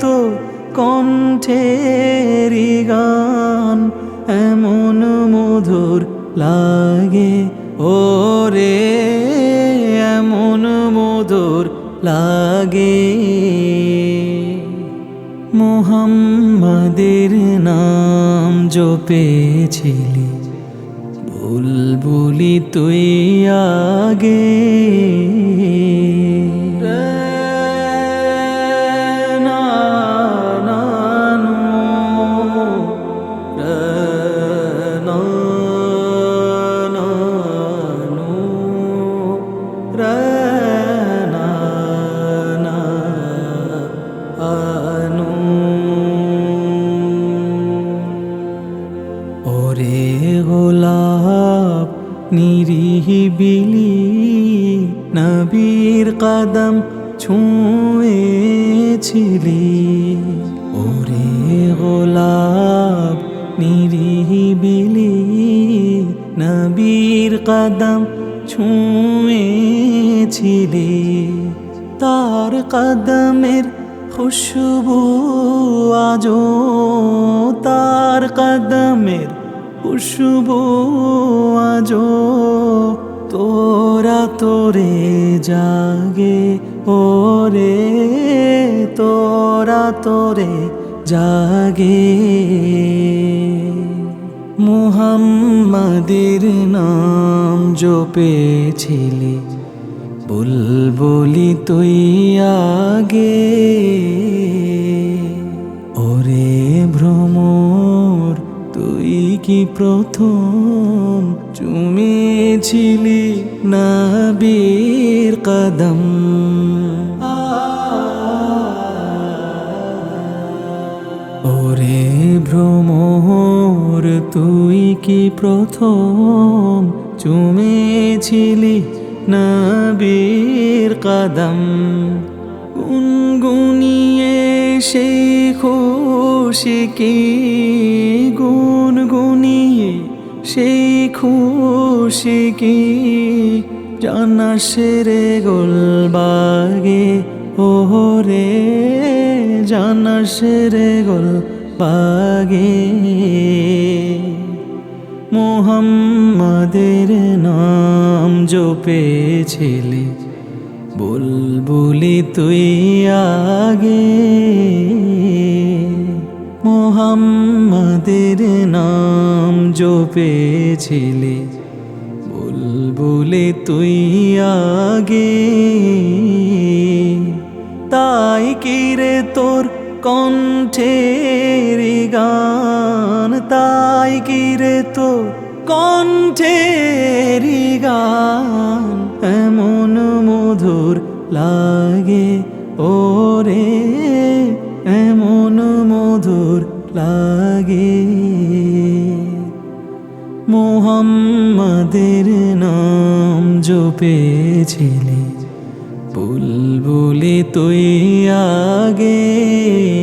তোর কণ্ঠের গান, এমন মধুর লাগে। ওরে, এমন মধুর লাগে। মোহাম্মদের নাম জপেছিলি বুলবুলি তুই আগে। নিরিবিলি নবীর কদম ছুঁয়েছিলি। ওরে গোলাপ নিরিবিলি নবীর কদম ছুঁয়েছিলি। তার কদমের খুশবু আজো খুশবু আজো তোরা তোরে জাগে ওরে, তোরা তোরে জাগে। মুহাম্মাদের নাম জপেছিলি, বুলবুলি তুই আগে। ওরে ভ্রমর তুই কি প্রথম? চুমেছিলি নবীর কদম। ওরে ভ্রমর, তুই কি প্রথম? চুমেছিলি নবীর কদম। গুনগুনিয়ে সেই খুশি কি সেই খুশি কি জানাস রে গোলবাগে ওরে জানাস রে গোলবাগে মোহাম্মদের নাম জপেছিলি, বুলবুলি তুই আগে। মোহাম্মদের নাম জপেছিলি। বুলবুলে তুই আগে। তাই কিরে তোর কণ্ঠের গান? তাই কিরে তোর কণ্ঠের গান? এমন মধুর লাগে, ওরে, এমন লাগে। মোহাম্মদের নাম জপেছিলে বুলবুলি তুই আগে।